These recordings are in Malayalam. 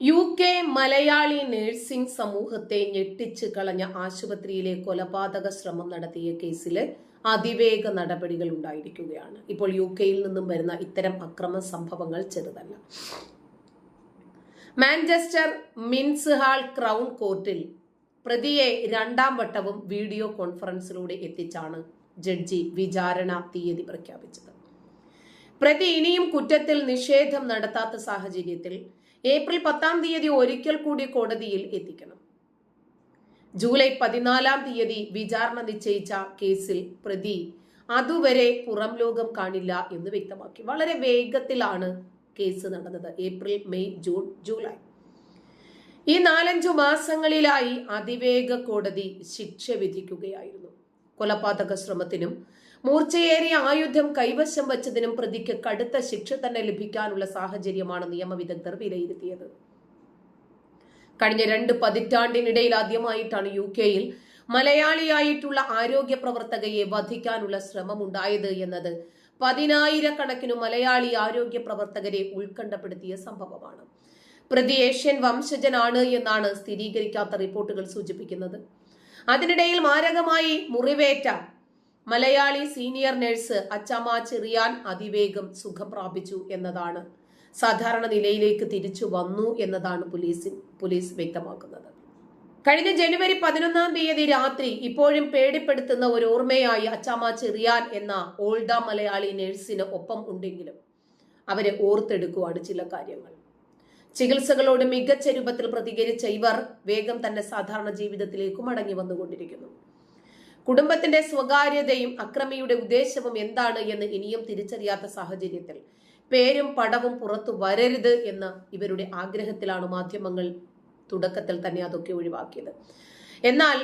യു കെ മലയാളി നഴ്സിംഗ് സമൂഹത്തെ ഞെട്ടിച്ച് കളഞ്ഞ ആശുപത്രിയിലെ കൊലപാതക ശ്രമം നടത്തിയ കേസിൽ അതിവേഗ നടപടികൾ ഉണ്ടായിരിക്കുകയാണ്. ഇപ്പോൾ യു കെയിൽ നിന്നും വരുന്ന ഇത്തരം അക്രമ സംഭവങ്ങൾ ചെറുതല്ല. മാഞ്ചസ്റ്റർ മിൻസ് ഹാൾ ക്രൗൺ കോർട്ടിൽ പ്രതിയെ രണ്ടാം വട്ടവും വീഡിയോ കോൺഫറൻസിലൂടെ എത്തിച്ചാണ് ജഡ്ജി വിചാരണ തീയതി പ്രഖ്യാപിച്ചത്. പ്രതി ഇനിയും കുറ്റത്തിൽ നിഷേധം നടത്താത്ത സാഹചര്യത്തിൽ ഏപ്രിൽ പത്താം തീയതി ഒരിക്കൽ കൂടി കോടതിയിൽ എത്തിക്കണം. ജൂലൈ പതിനാലാം തീയതി വിചാരണ നിശ്ചയിച്ച കേസിൽ പ്രതി അതുവരെ പുറം ലോകം കാണില്ല എന്ന് വ്യക്തമാക്കി. വളരെ വേഗത്തിലാണ് കേസ് നടന്നത്. April May June July. ഈ നാലഞ്ചു മാസങ്ങളിലായി അതിവേഗ കോടതി ശിക്ഷ വിധിക്കുകയായിരുന്നു. കൊലപാതക ശ്രമത്തിനും മൂർച്ചയേറിയ ആയുധം കൈവശം വച്ചതിനും പ്രതിക്ക് കടുത്ത ശിക്ഷ തന്നെ ലഭിക്കാനുള്ള സാഹചര്യമാണ് നിയമവിദഗ്ധർ വിലയിരുത്തിയത്. കഴിഞ്ഞ രണ്ട് പതിറ്റാണ്ടിനിടയിൽ ആദ്യമായിട്ടാണ് യു കെയിൽ മലയാളിയായിട്ടുള്ള ആരോഗ്യ പ്രവർത്തകയെ വധിക്കാനുള്ള ശ്രമം ഉണ്ടായത് എന്നത് പതിനായിരക്കണക്കിന് മലയാളി ആരോഗ്യ പ്രവർത്തകരെ ഉത്കണ്ഠപ്പെടുത്തിയ സംഭവമാണ്. പ്രതി ഏഷ്യൻ വംശജനാണ് എന്നാണ് സ്ഥിരീകരിക്കാത്ത റിപ്പോർട്ടുകൾ സൂചിപ്പിക്കുന്നത്. അതിനിടയിൽ മാരകമായി മുറിവേറ്റ മലയാളി സീനിയർ നഴ്സ് അച്ചമ്മ ചെറിയാൻ അതിവേഗം സുഖം പ്രാപിച്ചു എന്നതാണ്. സാധാരണ നിലയിലേക്ക് തിരിച്ചു വന്നു എന്നതാണ് പോലീസ് പോലീസ് വ്യക്തമാക്കുന്നത്. കഴിഞ്ഞ ജനുവരി പതിനൊന്നാം തീയതി രാത്രി ഇപ്പോഴും പേടിപ്പെടുത്തുന്ന ഒരു ഓർമ്മയായി അച്ചാമ്മ ചെറിയാൻ എന്ന ഓൾഡ മലയാളി നഴ്സിന് ഒപ്പം ഉണ്ടെങ്കിലും അവരെ ഓർത്തെടുക്കുവാണ് ചില കാര്യങ്ങൾ. ചികിത്സകളോട് മികച്ച രൂപത്തിൽ പ്രതികരിച്ച ഇവർ വേഗം തന്നെ സാധാരണ ജീവിതത്തിലേക്ക് മടങ്ങി വന്നുകൊണ്ടിരിക്കുന്നു. കുടുംബത്തിന്റെ സ്വകാര്യതയും അക്രമിയുടെ ഉദ്ദേശവും എന്താണ് എന്ന് ഇനിയും തിരിച്ചറിയാത്ത സാഹചര്യത്തിൽ പേരും പടവും പുറത്തു വരരുത് എന്ന ഇവരുടെ ആഗ്രഹത്തിലാണ് മാധ്യമങ്ങൾ തുടക്കത്തിൽ തന്നെ അതൊക്കെ ഒഴിവാക്കിയത്. എന്നാൽ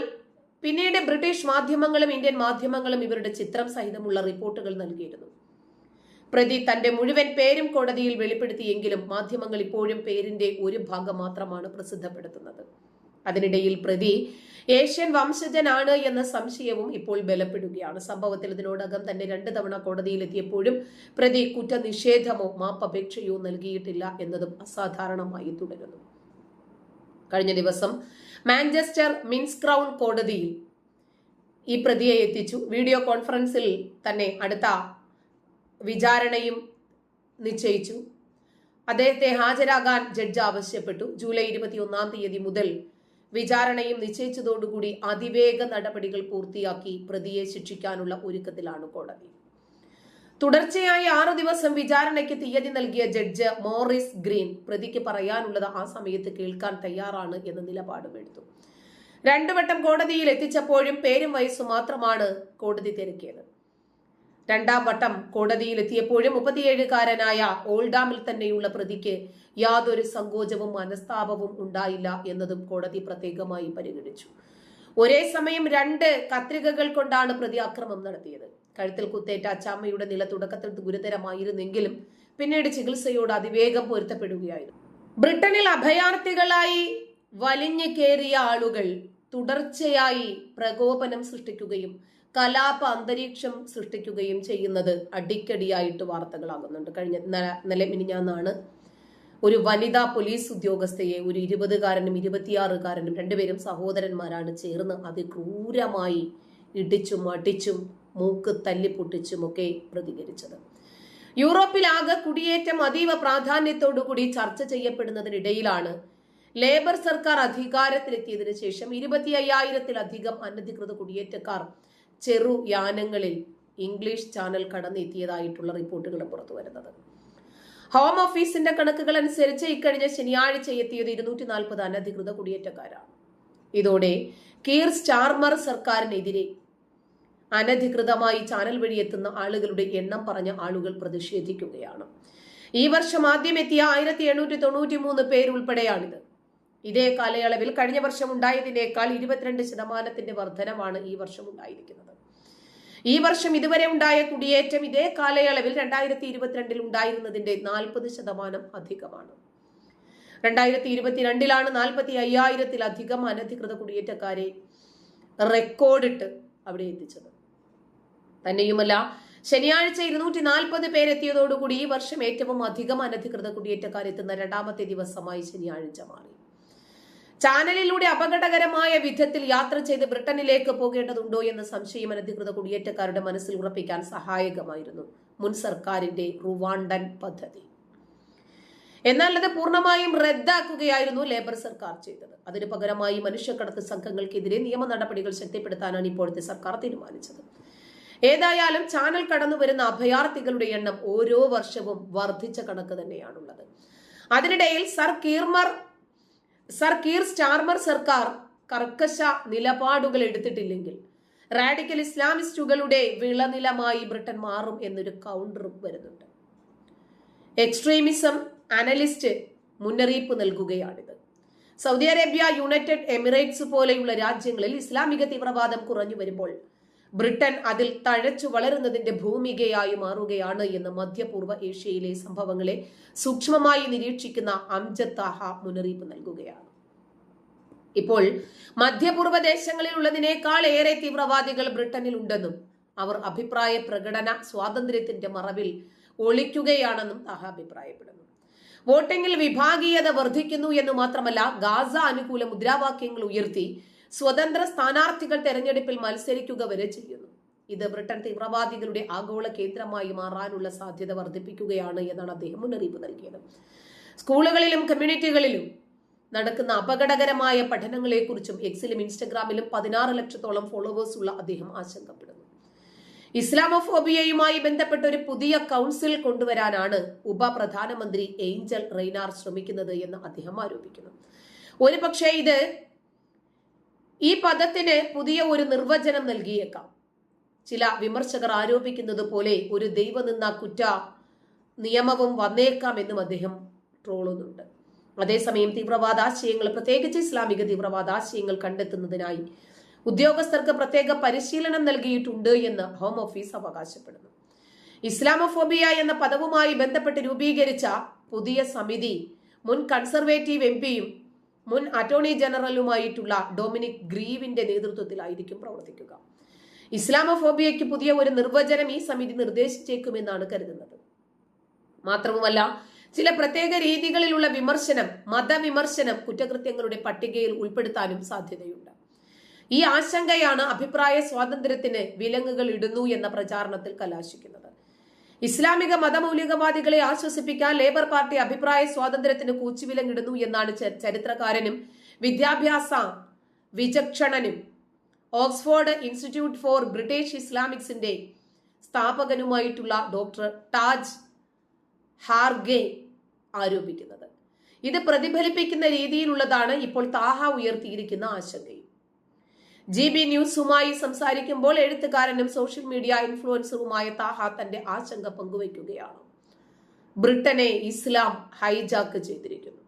പിന്നീട് ബ്രിട്ടീഷ് മാധ്യമങ്ങളും ഇന്ത്യൻ മാധ്യമങ്ങളും ഇവരുടെ ചിത്രം സഹിതമുള്ള റിപ്പോർട്ടുകൾ നൽകിയിരുന്നു. പ്രതി തന്റെ മുഴുവൻ പേരും കോടതിയിൽ വെളിപ്പെടുത്തിയെങ്കിലും മാധ്യമങ്ങൾ ഇപ്പോഴും പേരിന്റെ ഒരു ഭാഗം മാത്രമാണ് പ്രസിദ്ധപ്പെടുത്തുന്നത്. അതിനിടയിൽ പ്രതി ഏഷ്യൻ വംശജനാണ് എന്ന സംശയവും ഇപ്പോൾ ബലപ്പെടുകയാണ്. സംഭവത്തിൽ ഇതിനോടകം തന്നെ രണ്ട് തവണ കോടതിയിലെത്തിയപ്പോഴും പ്രതി കുറ്റനിഷേധമോ മാപ്പപേക്ഷയോ നൽകിയിട്ടില്ല എന്നതും അസാധാരണമായി തുടരുന്നു. കഴിഞ്ഞ ദിവസം മാഞ്ചസ്റ്റർ മിൻസ് ക്രൗൺ കോടതിയിൽ ഈ പ്രതിയെ എത്തിച്ചു. വീഡിയോ കോൺഫറൻസിൽ തന്നെ അടുത്ത വിചാരണയും നിശ്ചയിച്ചു. അദ്ദേഹത്തെ ഹാജരാകാൻ ജഡ്ജ് ആവശ്യപ്പെട്ടു. ജൂലൈ ഇരുപത്തിയൊന്നാം തീയതി മുതൽ വിചാരണയും നിശ്ചയിച്ചതോടുകൂടി അതിവേഗ നടപടികൾ പൂർത്തിയാക്കി പ്രതിയെ ശിക്ഷിക്കാനുള്ള ഒരുക്കത്തിലാണ് കോടതി. തുടർച്ചയായി ആറു ദിവസം വിചാരണയ്ക്ക് തീയതി നൽകിയ ജഡ്ജ് മോറിസ് ഗ്രീൻ പ്രതിക്ക് പറയാനുള്ളത് ആ സമയത്ത് കേൾക്കാൻ തയ്യാറാണ് എന്ന നിലപാടും എടുത്തു. രണ്ടു വട്ടം കോടതിയിൽ എത്തിച്ചപ്പോഴും പേരും വയസ്സും മാത്രമാണ് കോടതി തിരക്കിയത്. രണ്ടാം വട്ടം കോടതിയിൽ എത്തിയപ്പോഴും മുപ്പത്തിയേഴുകാരനായ ഓൾഡാമിൽ തന്നെയുള്ള പ്രതിക്ക് യാതൊരു സങ്കോചവും മനസ്താപവും ഉണ്ടായില്ല എന്നതും കോടതി പ്രത്യേകമായി പരിഗണിച്ചു. ഒരേ സമയം രണ്ട് കത്രികകൾ കൊണ്ടാണ് പ്രതി ആക്രമം നടത്തിയത്. കഴുത്തിൽ കുത്തേറ്റ അച്ചാമ്മയുടെ നില തുടക്കത്തിൽ ഗുരുതരമായിരുന്നെങ്കിലും പിന്നീട് ചികിത്സയോട് അതിവേഗം പൊരുത്തപ്പെടുകയായിരുന്നു. ബ്രിട്ടനിൽ അഭയാർത്ഥികളായി വലിഞ്ഞു കയറിയ ആളുകൾ തുടർച്ചയായി പ്രകോപനം സൃഷ്ടിക്കുകയും കലാപ അന്തരീക്ഷം സൃഷ്ടിക്കുകയും ചെയ്യുന്നത് അടിക്കടിയായിട്ട് വാർത്തകളാകുന്നുണ്ട്. കഴിഞ്ഞ നില മിനിഞ്ഞാന്നാണ് ഒരു വനിതാ പോലീസ് ഉദ്യോഗസ്ഥയെ ഒരു ഇരുപതുകാരനും ഇരുപത്തിയാറുകാരനും രണ്ടുപേരും സഹോദരന്മാരാണ് ചേർന്ന് അതിക്രൂരമായി ഇടിച്ചും അടിച്ചും മൂക്ക് തല്ലിപ്പൊട്ടിച്ചുമൊക്കെ പ്രതികരിച്ചത്. യൂറോപ്പിലാകെ കുടിയേറ്റം അതീവ പ്രാധാന്യത്തോടുകൂടി ചർച്ച ചെയ്യപ്പെടുന്നതിനിടയിലാണ് ലേബർ സർക്കാർ അധികാരത്തിലെത്തിയതിനു ശേഷം ഇരുപത്തി അയ്യായിരത്തിലധികം അനധികൃത കുടിയേറ്റക്കാർ ചെറു യാനങ്ങളിൽ ഇംഗ്ലീഷ് ചാനൽ കടന്നെത്തിയതായിട്ടുള്ള റിപ്പോർട്ടുകൾ പുറത്തു വരുന്നത്. ഹോം ഓഫീസിന്റെ കണക്കുകൾ അനുസരിച്ച് ഇക്കഴിഞ്ഞ ശനിയാഴ്ച എത്തിയത് ഇരുന്നൂറ്റി നാൽപ്പത് അനധികൃത കുടിയേറ്റക്കാരാണ്. ഇതോടെ കീർ സ്റ്റാർമർ സർക്കാരിനെതിരെ അനധികൃതമായി ചാനൽ വഴി എത്തുന്ന ആളുകളുടെ എണ്ണം പറഞ്ഞ ആളുകൾ പ്രതിഷേധിക്കുകയാണ്. ഈ വർഷം ആദ്യം എത്തിയ ആയിരത്തി എണ്ണൂറ്റി തൊണ്ണൂറ്റി മൂന്ന് പേരുൾപ്പെടെയാണിത്. ഇതേ കാലയളവിൽ കഴിഞ്ഞ വർഷം ഉണ്ടായതിനേക്കാൾ ഇരുപത്തിരണ്ട് ശതമാനത്തിന്റെ വർധനമാണ് ഈ വർഷം ഉണ്ടായിരിക്കുന്നത്. ഈ വർഷം ഇതുവരെ ഉണ്ടായ കുടിയേറ്റം ഇതേ കാലയളവിൽ രണ്ടായിരത്തി ഇരുപത്തിരണ്ടിൽ ഉണ്ടായിരുന്നതിന്റെ നാൽപ്പത് ശതമാനം അധികമാണ്. രണ്ടായിരത്തി ഇരുപത്തിരണ്ടിലാണ് നാൽപ്പത്തി അയ്യായിരത്തിലധികം അനധികൃത കുടിയേറ്റക്കാരെ റെക്കോർഡിട്ട് അവിടെ എത്തിച്ചത്. തന്നെയുമല്ല ശനിയാഴ്ച ഇരുന്നൂറ്റി നാൽപ്പത് പേരെത്തിയതോടുകൂടി ഈ വർഷം ഏറ്റവും അധികം അനധികൃത കുടിയേറ്റക്കാരെത്തുന്ന രണ്ടാമത്തെ ദിവസമായി ശനിയാഴ്ച മാറി. ചാനലിലൂടെ അപകടകരമായ വിധത്തിൽ യാത്ര ചെയ്ത് ബ്രിട്ടനിലേക്ക് പോകേണ്ടതുണ്ടോ എന്ന സംശയം അനധികൃത കുടിയേറ്റക്കാരുടെ മനസ്സിൽ ഉറപ്പിക്കാൻ സഹായകമായിരുന്നു മുൻ സർക്കാരിന്റെ റുവാണ്ടൻ പദ്ധതി. എന്നാൽ അത് പൂർണമായും റദ്ദാക്കുകയായിരുന്നു ലേബർ സർക്കാർ ചെയ്തത്. അതിനു പകരമായി മനുഷ്യക്കടത്ത് സംഘങ്ങൾക്കെതിരെ നിയമ നടപടികൾ ശക്തിപ്പെടുത്താനാണ് ഇപ്പോഴത്തെ സർക്കാർ തീരുമാനിച്ചത്. ഏതായാലും ചാനൽ കടന്നു വരുന്ന അഭയാർത്ഥികളുടെ എണ്ണം ഓരോ വർഷവും വർദ്ധിച്ച കണക്ക് തന്നെയാണുള്ളത്. അതിനിടയിൽ സർ കീർമർ സർ കീർ സ്റ്റാർമർ സർക്കാർ കർക്കശ നിലപാടുകൾ എടുത്തിട്ടില്ലെങ്കിൽ റാഡിക്കൽ ഇസ്ലാമിസ്റ്റുകളുടെ വിളനിലമായി ബ്രിട്ടൻ മാറും എന്നൊരു കൗണ്ടറും വരുന്നുണ്ട്. എക്സ്ട്രീമിസം അനലിസ്റ്റ് മുന്നറിയിപ്പ് നൽകുകയാണിത്. സൗദി അറേബ്യ യുണൈറ്റഡ് എമിറേറ്റ്സ് പോലെയുള്ള രാജ്യങ്ങളിൽ ഇസ്ലാമിക തീവ്രവാദം കുറഞ്ഞു വരുമ്പോൾ ബ്രിട്ടൻ അതിൽ തഴച്ചു വളരുന്നതിന്റെ ഭൂമികയായി മാറുകയാണ് എന്ന് മധ്യപൂർവ ഏഷ്യയിലെ സംഭവങ്ങളെ സൂക്ഷ്മമായി നിരീക്ഷിക്കുന്ന അംജദ് താഹ മുന്നറിയിപ്പ് നൽകുകയാണ്. ഇപ്പോൾ മധ്യപൂർവ ദേശങ്ങളിലുള്ളതിനേക്കാൾ ഏറെ തീവ്രവാദികൾ ബ്രിട്ടനിൽ ഉണ്ടെന്നും അവർ അഭിപ്രായ പ്രകടന സ്വാതന്ത്ര്യത്തിന്റെ മറവിൽ ഒളിക്കുകയാണെന്നും താഹ അഭിപ്രായപ്പെടുന്നു. വോട്ടിംഗിൽ വിഭാഗീയത വർദ്ധിക്കുന്നു എന്ന് മാത്രമല്ല ഗാസ അനുകൂല മുദ്രാവാക്യങ്ങൾ ഉയർത്തി സ്വതന്ത്ര സ്ഥാനാർത്ഥികൾ തെരഞ്ഞെടുപ്പിൽ മത്സരിക്കുക വരെ ചെയ്യുന്നു. ഇത് ബ്രിട്ടൻ തീവ്രവാദികളുടെ ആഗോള കേന്ദ്രമായി മാറാനുള്ള സാധ്യത വർദ്ധിപ്പിക്കുകയാണ് എന്നാണ് അദ്ദേഹം മുന്നറിയിപ്പ് നൽകിയത്. സ്കൂളുകളിലും കമ്മ്യൂണിറ്റികളിലും നടക്കുന്ന അപകടകരമായ പഠനങ്ങളെക്കുറിച്ചും എക്സിലും ഇൻസ്റ്റഗ്രാമിലും പതിനാറ് ലക്ഷത്തോളം ഫോളോവേഴ്സ് ഉള്ള അദ്ദേഹം ആശങ്കപ്പെടുന്നു. ഇസ്ലാമോഫോബിയയുമായി ബന്ധപ്പെട്ട ഒരു പുതിയ കൗൺസിൽ കൊണ്ടുവരാനാണ് ഉപപ്രധാനമന്ത്രി ഏഞ്ചൽ റെയ്നാർ ശ്രമിക്കുന്നത് എന്ന് അദ്ദേഹം ആരോപിക്കുന്നു. ഒരുപക്ഷെ ഇത് ഈ പദത്തിന് പുതിയ ഒരു നിർവചനം നൽകിയേക്കാം. ചില വിമർശകർ ആരോപിക്കുന്നത് പോലെ ഒരു ദൈവനിന്ന കുറ്റ നിയമവും വന്നേക്കാം എന്നും അദ്ദേഹം ട്രോളുന്നുണ്ട്. അതേസമയം തീവ്രവാദാശയങ്ങൾ പ്രത്യേകിച്ച് ഇസ്ലാമിക തീവ്രവാദാശയങ്ങൾ കണ്ടെത്തുന്നതിനായി ഉദ്യോഗസ്ഥർക്ക് പ്രത്യേക പരിശീലനം നൽകിയിട്ടുണ്ട് എന്ന് ഹോം ഓഫീസ് അവകാശപ്പെടുന്നു. ഇസ്ലാമോഫോബിയ എന്ന പദവുമായി ബന്ധപ്പെട്ട് രൂപീകരിച്ച പുതിയ സമിതി മുൻ കൺസർവേറ്റീവ് എം പിയും മുൻ അറ്റോർണി ജനറലുമായിട്ടുള്ള ഡൊമിനിക് ഗ്രീവിന്റെ നേതൃത്വത്തിലായിരിക്കും പ്രവർത്തിക്കുക. ഇസ്ലാമോഫോബിയയ്ക്ക് പുതിയ ഒരു നിർവചനം ഈ സമിതി നിർദ്ദേശിച്ചേക്കുമെന്നാണ് കരുതുന്നത്. മാത്രവുമല്ല ചില പ്രത്യേക രീതികളിലുള്ള വിമർശനം മതവിമർശനം കുറ്റകൃത്യങ്ങളുടെ പട്ടികയിൽ ഉൾപ്പെടുത്താനും സാധ്യതയുണ്ട്. ഈ ആശങ്കയാണ് അഭിപ്രായ സ്വാതന്ത്ര്യത്തിന് വിലങ്ങുകൾ ഇടുന്നു എന്ന പ്രചാരണത്തിൽ കലാശിക്കുന്നത്. ഇസ്ലാമിക മതമൗലികവാദികളെ ആശ്വസിപ്പിക്കാൻ ലേബർ പാർട്ടി അഭിപ്രായ സ്വാതന്ത്ര്യത്തിന് കൂച്ചുവിലങ്ങിടുന്നു എന്നാണ് ചരിത്രകാരനും വിദ്യാഭ്യാസ വിചക്ഷണനും. ഓക്സ്ഫോർഡ് ഇൻസ്റ്റിറ്റ്യൂട്ട് ഫോർ ബ്രിട്ടീഷ് ഇസ്ലാമിക്സിന്റെ സ്ഥാപകനുമായിട്ടുള്ള ഡോക്ടർ ടാജ് ഹാർഗെ ആരോപിക്കുന്നത്. ഇത് പ്രതിഫലിപ്പിക്കുന്ന രീതിയിലുള്ളതാണ് ഇപ്പോൾ താഹ ഉയർത്തിയിരിക്കുന്ന ആശങ്കയും ജി ബി ന്യൂസുമായി സംസാരിക്കുമ്പോൾ എഴുത്തുകാരനും സോഷ്യൽ മീഡിയ ഇൻഫ്ലുവൻസറുമായ താഹ തന്റെ ആശങ്ക പങ്കുവയ്ക്കുകയാണ്. ബ്രിട്ടനെ ഇസ്ലാം ഹൈജാക്ക് ചെയ്തിരിക്കുന്നു.